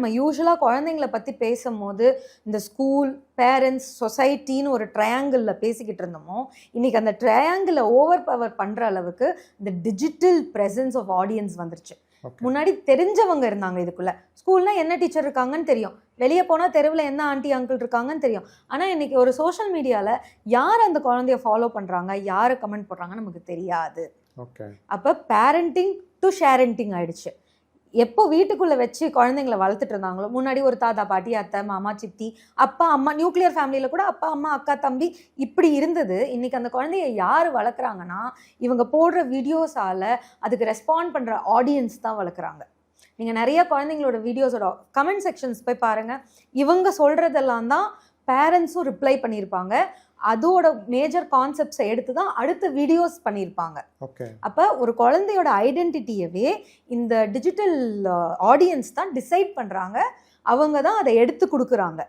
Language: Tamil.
நம்ம யூஸ்வலாக குழந்தைங்கள பற்றி பேசும்போது இந்த ஸ்கூல் பேரண்ட்ஸ் சொசைட்டின்னு ஒரு ட்ரையாங்கிளில் பேசிக்கிட்டு இருந்தோமோ இன்னைக்கு அந்த ட்ரையாங்கிளை ஓவர் பவர் பண்ணுற அளவுக்கு இந்த டிஜிட்டல் presence ஆஃப் ஆடியன்ஸ் வந்துருச்சு. முன்னாடி தெரிஞ்சவங்க இருந்தாங்க இதுக்குள்ள. ஸ்கூல்னா என்ன டீச்சர் இருக்காங்கன்னு தெரியும். வெளியே போனால் தெருவில் என்ன ஆண்டி அங்கிள் இருக்காங்கன்னு தெரியும். ஆனால் இன்னைக்கு ஒரு சோஷியல் மீடியாவில் யார் அந்த குழந்தைய ஃபாலோ பண்ணுறாங்க யாரை கமெண்ட் போடுறாங்கன்னு நமக்கு தெரியாது. ஓகே அப்போ பேரண்டிங் டு ஷேரண்டிங் ஆயிடுச்சு. எப்போ வீட்டுக்குள்ளே வச்சு குழந்தைங்கள வளர்த்துட்டு இருந்தாங்களோ முன்னாடி ஒரு தாத்தா பாட்டி அத்தை மாமா சித்தி அப்பா அம்மா நியூக்ளியர் ஃபேமிலியில் கூட அப்பா அம்மா அக்கா தம்பி இப்படி இருந்தது. இன்னைக்கு அந்த குழந்தைய யார் வளர்க்குறாங்கன்னா இவங்க போடுற வீடியோஸால் அதுக்கு ரெஸ்பாண்ட் பண்ணுற ஆடியன்ஸ் தான் வளர்க்குறாங்க. நீங்கள் நிறைய குழந்தைங்களோட வீடியோஸோட கமெண்ட் செக்ஷன்ஸ் போய் பாருங்கள் இவங்க சொல்கிறதெல்லாம் தான் பேரண்ட்ஸும் ரிப்ளை பண்ணியிருப்பாங்க. அதோட மேஜர் கான்செப்ட்ஸை எடுத்து தான் அடுத்த வீடியோஸ் பண்ணியிருப்பாங்க. அப்போ ஒரு குழந்தையோட ஐடென்டிட்டியவே இந்த டிஜிட்டல் ஆடியன்ஸ் தான் டிசைட் பண்ணுறாங்க அவங்க தான் அதை எடுத்து கொடுக்குறாங்க.